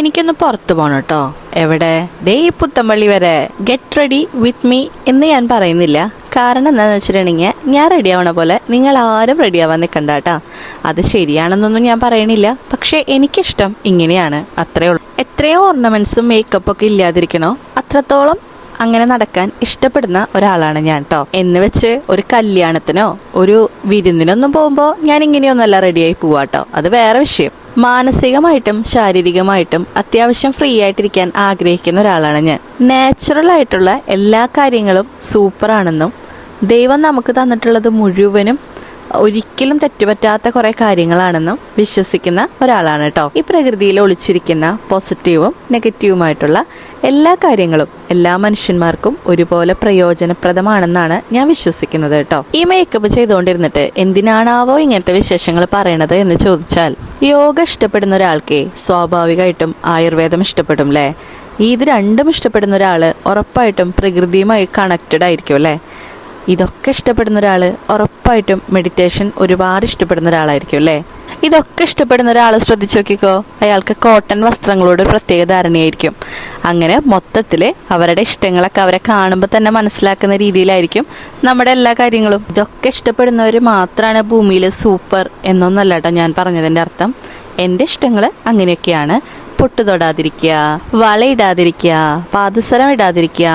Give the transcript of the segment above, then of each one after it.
എനിക്കൊന്ന് പുറത്തു പോകണം കേട്ടോ. എവിടെ? ദേ പുത്തമ്പള്ളി വരെ. ഗെറ്റ് റെഡി വിത്ത് മീ എന്ന് ഞാൻ പറയുന്നില്ല. കാരണം എന്താണെന്ന് വെച്ചിട്ടുണ്ടെങ്കിൽ ഞാൻ റെഡി ആവണ പോലെ നിങ്ങൾ ആരും റെഡി ആവാൻ നിൽക്കണ്ട കേട്ടോ. അത് ശരിയാണെന്നൊന്നും ഞാൻ പറയണില്ല. പക്ഷേ എനിക്കിഷ്ടം ഇങ്ങനെയാണ്. അത്രേ ഉള്ളൂ. എത്രയോ ഓർണമെന്റ്സും മേക്കപ്പ് ഒക്കെ ഇല്ലാതിരിക്കണോ? അത്രത്തോളം അങ്ങനെ നടക്കാൻ ഇഷ്ടപ്പെടുന്ന ഒരാളാണ് ഞാൻ കേട്ടോ എന്ന് വെച്ച് ഒരു കല്യാണത്തിനോ ഒരു വിരുന്നിനൊന്നും പോകുമ്പോൾ ഞാൻ ഇങ്ങനെയൊന്നല്ല റെഡിയായി പോവാട്ടോ അത് വേറെ വിഷയം. മാനസികമായിട്ടും ശാരീരികമായിട്ടും അത്യാവശ്യം ഫ്രീ ആയിട്ടിരിക്കാൻ ആഗ്രഹിക്കുന്ന ഒരാളാണ് ഞാൻ. നാച്ചുറൽ ആയിട്ടുള്ള എല്ലാ കാര്യങ്ങളും സൂപ്പറാണെന്നും ദൈവം നമുക്ക് തന്നിട്ടുള്ളത് മുഴുവനും ഒരിക്കലും തെറ്റുപറ്റാത്ത കുറെ കാര്യങ്ങളാണെന്നും വിശ്വസിക്കുന്ന ഒരാളാണ് കേട്ടോ. ഈ പ്രകൃതിയിൽ ഒളിച്ചിരിക്കുന്ന പോസിറ്റീവും നെഗറ്റീവുമായിട്ടുള്ള എല്ലാ കാര്യങ്ങളും എല്ലാ മനുഷ്യന്മാർക്കും ഒരുപോലെ പ്രയോജനപ്രദമാണെന്നാണ് ഞാൻ വിശ്വസിക്കുന്നത് കേട്ടോ. ഈ മേക്കപ്പ് ചെയ്തുകൊണ്ടിരുന്നിട്ട് എന്തിനാണാവോ ഇങ്ങനത്തെ വിശേഷങ്ങൾ പറയണത് എന്ന് ചോദിച്ചാൽ യോഗ ഇഷ്ടപ്പെടുന്ന ഒരാൾക്ക് സ്വാഭാവികമായിട്ടും ആയുർവേദം ഇഷ്ടപ്പെടും അല്ലേ ഇത് രണ്ടും ഇഷ്ടപ്പെടുന്ന ഒരാൾ ഉറപ്പായിട്ടും പ്രകൃതിയുമായി കണക്റ്റഡ് ആയിരിക്കും അല്ലേ ഇതൊക്കെ ഇഷ്ടപ്പെടുന്ന ഒരാൾ ഉറപ്പായിട്ടും മെഡിറ്റേഷൻ ഒരുപാട് ഇഷ്ടപ്പെടുന്ന ഒരാളായിരിക്കും അല്ലേ? ഇതൊക്കെ ഇഷ്ടപ്പെടുന്ന ഒരാൾ ശ്രദ്ധിച്ചു നോക്കിക്കോ. അയാൾക്ക് കോട്ടൺ വസ്ത്രങ്ങളോട് ഒരു പ്രത്യേക ധാരണയായിരിക്കും. അങ്ങനെ മൊത്തത്തിൽ അവരുടെ ഇഷ്ടങ്ങളൊക്കെ അവരെ കാണുമ്പോൾ തന്നെ മനസ്സിലാക്കുന്ന രീതിയിലായിരിക്കും നമ്മുടെ എല്ലാ കാര്യങ്ങളും. ഇതൊക്കെ ഇഷ്ടപ്പെടുന്നവർ മാത്രമാണ് ഭൂമിയിൽ സൂപ്പർ എന്നൊന്നല്ല കേട്ടോ ഞാൻ പറഞ്ഞതിന്റെ അർത്ഥം. എന്റെ ഇഷ്ടങ്ങൾ അങ്ങനെയൊക്കെയാണ്. പൊട്ടു തൊടാതിരിക്കുക വളയിടാതിരിക്കുക പാദസരം ഇടാതിരിക്കുക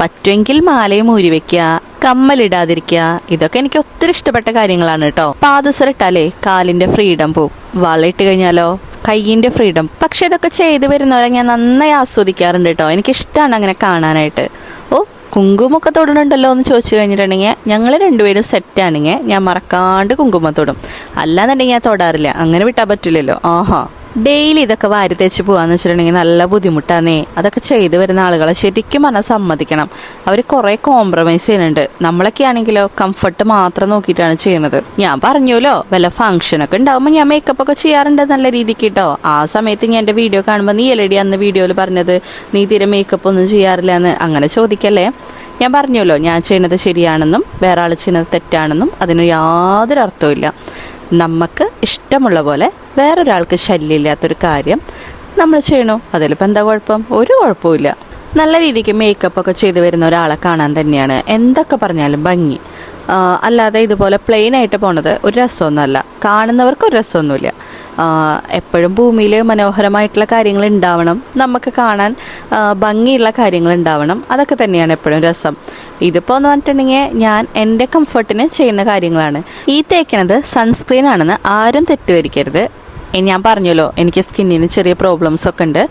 പറ്റുമെങ്കിൽ മാലയും ഊരി വെക്കുക കമ്മലിടാതിരിക്കുക ഇതൊക്കെ എനിക്ക് ഒത്തിരി ഇഷ്ടപ്പെട്ട കാര്യങ്ങളാണ് കേട്ടോ പാദസരട്ടല്ലേ കാലിന്റെ ഫ്രീഡം പോവും. വളയിട്ട് കഴിഞ്ഞാലോ? കയ്യിന്റെ ഫ്രീഡം. പക്ഷെ ഇതൊക്കെ ചെയ്തു വരുന്നവരെ ഞാൻ നന്നായി ആസ്വദിക്കാറുണ്ട് കേട്ടോ എനിക്ക് ഇഷ്ടമാണ് അങ്ങനെ കാണാനായിട്ട്. ഓ കുങ്കുമൊക്കെ തൊടുന്നുണ്ടല്ലോ എന്ന് ചോദിച്ചു കഴിഞ്ഞിട്ടുണ്ടെങ്കിൽ ഞങ്ങൾ രണ്ടുപേരും സെറ്റാണെങ്കിൽ ഞാൻ മറക്കാണ്ട് കുങ്കുമം തൊടും. അല്ലാന്നുണ്ടെങ്കിൽ ഞാൻ തൊടാറില്ല. അങ്ങനെ വിട്ടാൽ പറ്റില്ലല്ലോ. ആഹാ. ഡെയിലി ഇതൊക്കെ വാരി തേച്ച് പോവാന്ന് വെച്ചിട്ടുണ്ടെങ്കിൽ നല്ല ബുദ്ധിമുട്ടാന്നേ. അതൊക്കെ ചെയ്തു വരുന്ന ആളുകളെ ശരിക്കും പറഞ്ഞാൽ സമ്മതിക്കണം. അവർ കുറെ കോംപ്രമൈസ് ചെയ്യുന്നുണ്ട്. നമ്മളൊക്കെ ആണെങ്കിലോ കംഫർട്ട് മാത്രം നോക്കിയിട്ടാണ് ചെയ്യുന്നത്. ഞാൻ പറഞ്ഞല്ലോ വല്ല ഫംഗ്ഷനൊക്കെ ഉണ്ടാവുമ്പോൾ ഞാൻ മേക്കപ്പ് ഒക്കെ ചെയ്യാറുണ്ട് നല്ല രീതിക്ക് കേട്ടോ ആ സമയത്ത് ഞാൻ എന്റെ വീഡിയോ കാണുമ്പോൾ നീ എലടി അന്ന് വീഡിയോയിൽ പറഞ്ഞത് നീ തീരെ മേക്കപ്പ് ഒന്നും ചെയ്യാറില്ല എന്ന് അങ്ങനെ ചോദിക്കല്ലേ? ഞാൻ പറഞ്ഞല്ലോ ഞാൻ ചെയ്യുന്നത് ശരിയാണെന്നും വേറെ ആൾ ചെയ്യുന്നത് തെറ്റാണെന്നും അതിന് യാതൊരു അർത്ഥവുമില്ല. നമുക്ക് ഇഷ്ടമുള്ള പോലെ വേറൊരാൾക്ക് ശല്യമില്ലാത്തൊരു കാര്യം നമ്മൾ ചെയ്യണു. അതിലിപ്പോൾ എന്താ കുഴപ്പം? ഒരു കുഴപ്പമില്ല നല്ല രീതിക്ക് മേക്കപ്പ് ഒക്കെ ചെയ്തു വരുന്ന ഒരാളെ കാണാൻ തന്നെയാണ്. എന്തൊക്കെ പറഞ്ഞാലും ഭംഗി. അല്ലാതെ ഇതുപോലെ പ്ലെയിൻ ആയിട്ട് പോണത് ഒരു രസമൊന്നുമല്ല. കാണുന്നവർക്ക് ഒരു രസമൊന്നുമില്ല. എപ്പോഴും ഭൂമിയിൽ മനോഹരമായിട്ടുള്ള കാര്യങ്ങൾ ഉണ്ടാവണം. നമുക്ക് കാണാൻ ഭംഗിയുള്ള കാര്യങ്ങൾ ഉണ്ടാവണം. അതൊക്കെ തന്നെയാണ് എപ്പോഴും രസം. ഇതിപ്പോൾ എന്ന് പറഞ്ഞിട്ടുണ്ടെങ്കിൽ ഞാൻ എന്റെ കംഫർട്ടിന് ചെയ്യുന്ന കാര്യങ്ങളാണ്. ഈ തേക്കണത് സൺസ്ക്രീൻ ആണെന്ന് ആരും തെറ്റിദ്ധരിക്കരുത്. ഞാൻ പറഞ്ഞല്ലോ എനിക്ക് സ്കിന്നിന് ചെറിയ പ്രോബ്ലംസ് ഒക്കെ ഉണ്ട്.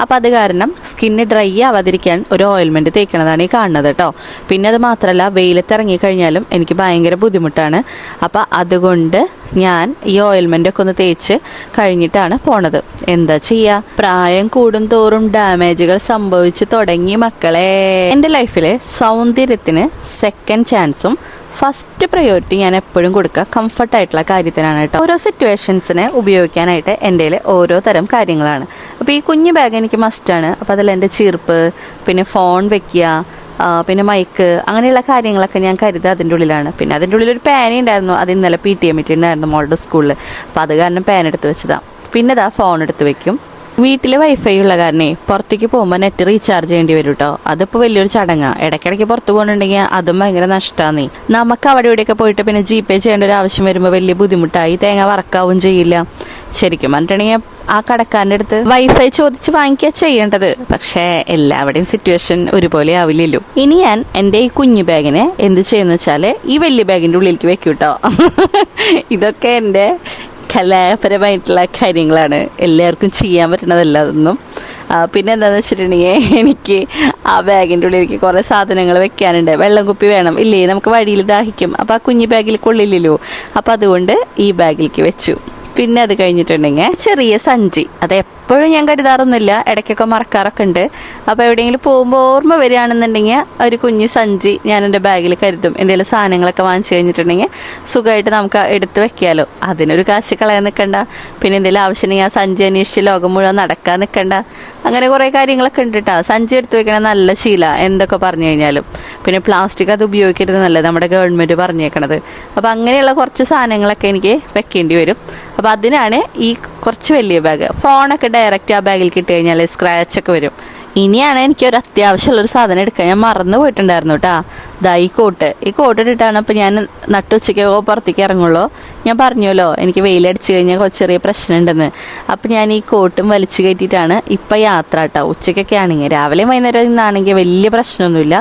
അപ്പോൾ അത് കാരണം സ്കിന്ന് ഡ്രൈ ആവാതിരിക്കാൻ ഒരു ഓയിൽമെന്റ് തേക്കണതാണ് ഈ കാണുന്നത് കേട്ടോ. പിന്നെ അത് മാത്രമല്ല വെയിലത്തിറങ്ങി ഇറങ്ങിക്കഴിഞ്ഞാലും എനിക്ക് ഭയങ്കര ബുദ്ധിമുട്ടാണ്. അപ്പോൾ അതുകൊണ്ട് ഞാൻ ഈ ഓയിൽമെന്റ് ഒക്കെ ഒന്ന് തേച്ച് കഴിഞ്ഞിട്ടാണ് പോണത്. എന്താ ചെയ്യുക പ്രായം കൂടും തോറും ഡാമേജുകൾ സംഭവിച്ചു തുടങ്ങി മക്കളെ. എന്റെ ലൈഫിലെ സൗന്ദര്യത്തിന് സെക്കൻഡ് ചാൻസും ഫസ്റ്റ് പ്രയോറിറ്റി ഞാൻ എപ്പോഴും കൊടുക്കുക കംഫർട്ടായിട്ടുള്ള കാര്യത്തിനാണ് കേട്ടോ. ഓരോ സിറ്റുവേഷൻസിനെ ഉപയോഗിക്കാനായിട്ട് എന്റെ ഓരോ തരം കാര്യങ്ങളാണ്. അപ്പോൾ ഈ കുഞ്ഞു ബാഗ് എനിക്ക് മസ്റ്റാണ് അപ്പോൾ അതിൽ എന്റെ ചീർപ്പ് പിന്നെ ഫോൺ വെക്കുക പിന്നെ മൈക്ക് അങ്ങനെയുള്ള കാര്യങ്ങളൊക്കെ ഞാൻ കരുതുക അതിന്റെ ഉള്ളിലാണ്. പിന്നെ അതിന്റെ ഉള്ളിൽ ഒരു പാന ഉണ്ടായിരുന്നു. അത് ഇന്നലെ പി ടി എം മീറ്റിംഗ് ഉണ്ടായിരുന്നു മോളുടെ സ്കൂളിൽ അപ്പോൾ അത് കാരണം പാൻ എടുത്ത് വെച്ചതാണ് പിന്നെ ഇതാ ഫോൺ എടുത്ത് വെക്കും. വീട്ടിൽ വൈഫൈ ഉള്ള കാരണേ പുറത്തേക്ക് പോകുമ്പോൾ നെറ്റ് റീചാർജ് ചെയ്യേണ്ടി വരും കേട്ടോ അതിപ്പോൾ വലിയൊരു ചടങ്ങാണ് ഇടയ്ക്കിടയ്ക്ക് പുറത്ത് പോകുന്നുണ്ടെങ്കിൽ അതും ഭയങ്കര നഷ്ടമാണ് നമുക്ക് അവിടെ ഇവിടെയൊക്കെ പോയിട്ട് പിന്നെ ജി പേ ചെയ്യേണ്ട ഒരു ആവശ്യം വരുമ്പോൾ വലിയ ബുദ്ധിമുട്ടായി തേങ്ങ വറക്കാവും ചെയ്യില്ല. ശരിക്കും പറഞ്ഞിട്ടുണ്ടെങ്കിൽ ആ കടക്കാരന്റെ അടുത്ത് വൈഫൈ ചോദിച്ച് വാങ്ങിക്കുക ചെയ്യേണ്ടത്. പക്ഷേ എല്ലാവരുടെയും സിറ്റുവേഷൻ ഒരുപോലെ ആവില്ലല്ലോ. ഇനി ഞാൻ എന്റെ ഈ കുഞ്ഞു ബാഗിനെ എന്ത് ചെയ്യുന്ന വെച്ചാൽ ഈ വലിയ ബാഗിന്റെ ഉള്ളിലേക്ക് വെക്കൂട്ടോ. കേട്ടോ ഇതൊക്കെ എന്റെ കലാപരമായിട്ടുള്ള കാര്യങ്ങളാണ് എല്ലാവർക്കും ചെയ്യാൻ പറ്റണതല്ല അതൊന്നും. പിന്നെ എന്താണെന്ന് വെച്ചിട്ടുണ്ടെങ്കിൽ എനിക്ക് ആ ബാഗിന്റെ ഉള്ളിൽ എനിക്ക് കുറേ സാധനങ്ങൾ വെക്കാനുണ്ട്. വെള്ളം കുപ്പി വേണം. ഇല്ലേ? നമുക്ക് വഴിയിൽ ദാഹിക്കും. അപ്പോൾ ആ കുഞ്ഞു ബാഗിൽ കൊള്ളില്ലല്ലോ. അപ്പോൾ അതുകൊണ്ട് ഈ ബാഗിലേക്ക് വെച്ചു. പിന്നെ അത് കഴിഞ്ഞിട്ടുണ്ടെങ്കിൽ ചെറിയ സഞ്ചി. അത് എപ്പോഴും ഞാൻ കരുതാറൊന്നുമില്ല. ഇടയ്ക്കൊക്കെ മറക്കാറൊക്കെ ഉണ്ട് അപ്പോൾ എവിടെയെങ്കിലും പോകുമ്പോൾ ഓർമ്മ വരികയാണെന്നുണ്ടെങ്കിൽ ഒരു കുഞ്ഞ് സഞ്ചി ഞാൻ എന്റെ ബാഗിൽ കരുതും. എന്തെങ്കിലും സാധനങ്ങളൊക്കെ വാങ്ങിച്ചു കഴിഞ്ഞിട്ടുണ്ടെങ്കിൽ സുഖമായിട്ട് നമുക്ക് എടുത്ത് വെക്കാമല്ലോ അതിനൊരു കാശ് കളയാൻ നിൽക്കണ്ട. പിന്നെ എന്തെങ്കിലും ആവശ്യമുണ്ടെങ്കിൽ ആ സഞ്ചി അന്വേഷിച്ച് ലോകം മുഴുവൻ നടക്കാൻ നിൽക്കണ്ട. അങ്ങനെ കുറേ കാര്യങ്ങളൊക്കെ ഉണ്ട് കേട്ടോ സഞ്ചി എടുത്ത് വെക്കണ നല്ല ശീല എന്തൊക്കെ പറഞ്ഞു കഴിഞ്ഞാലും. പിന്നെ പ്ലാസ്റ്റിക് അത് ഉപയോഗിക്കരുത് നല്ലത് നമ്മുടെ ഗവൺമെന്റ് പറഞ്ഞേക്കണത്. അപ്പോൾ അങ്ങനെയുള്ള കുറച്ച് സാധനങ്ങളൊക്കെ എനിക്ക് വെക്കേണ്ടി വരും. അപ്പോൾ അതിനാണ് ഈ കുറച്ച് വലിയ ബാഗ്. ഫോണൊക്കെ ഡയറക്റ്റ് ആ ബാഗിൽ കിട്ടി കഴിഞ്ഞാൽ സ്ക്രാച്ച് ഒക്കെ വരും. ഇനിയാണ് എനിക്ക് ഒരു അത്യാവശ്യമുള്ളൊരു സാധനം എടുക്കാൻ. ഞാൻ മറന്നു പോയിട്ടുണ്ടായിരുന്നു കേട്ടാ ദാ ഈ കോട്ട് ഈ കോട്ട് ഇട്ടിട്ടാണ് അപ്പോൾ ഞാൻ നട്ടുച്ചയ്ക്കോ പുറത്തേക്ക് ഇറങ്ങുള്ളൂ. ഞാൻ പറഞ്ഞല്ലോ എനിക്ക് വെയിലടിച്ച് കഴിഞ്ഞാൽ ചെറിയ പ്രശ്നമുണ്ടെന്ന്. അപ്പം ഞാൻ ഈ കോട്ടും വലിച്ചു കയറ്റിയിട്ടാണ് ഇപ്പം യാത്ര കേട്ടോ ഉച്ചയ്ക്കൊക്കെ ആണെങ്കിൽ രാവിലെയും വൈകുന്നേരം ആണെങ്കിൽ വലിയ പ്രശ്നമൊന്നുമില്ല.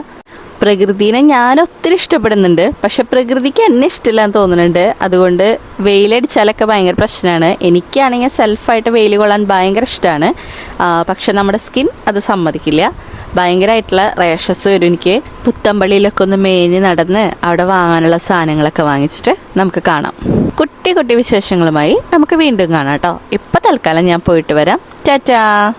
പ്രകൃതിനെ ഞാൻ ഒത്തിരി ഇഷ്ടപ്പെടുന്നുണ്ട്. പക്ഷെ പ്രകൃതിക്ക് എന്നെ ഇഷ്ടമില്ല എന്ന് തോന്നുന്നുണ്ട്. അതുകൊണ്ട് വെയിലടിച്ചാലൊക്കെ ഭയങ്കര പ്രശ്നമാണ്. എനിക്കാണെങ്കിൽ സെൽഫായിട്ട് വെയിൽ കൊള്ളാൻ ഭയങ്കര ഇഷ്ടമാണ്. പക്ഷെ നമ്മുടെ സ്കിൻ അത് സമ്മതിക്കില്ല. ഭയങ്കരമായിട്ടുള്ള റേഷസ് വരും എനിക്ക്. പുത്തമ്പള്ളിയിലൊക്കെ ഒന്ന് മേഞ്ഞ് നടന്ന് അവിടെ വാങ്ങാനുള്ള സാധനങ്ങളൊക്കെ വാങ്ങിച്ചിട്ട് നമുക്ക് കാണാം. കുട്ടി കുട്ടി വിശേഷങ്ങളുമായി നമുക്ക് വീണ്ടും കാണാം കേട്ടോ. ഇപ്പം തൽക്കാലം ഞാൻ പോയിട്ട് വരാം. ടാറ്റാ.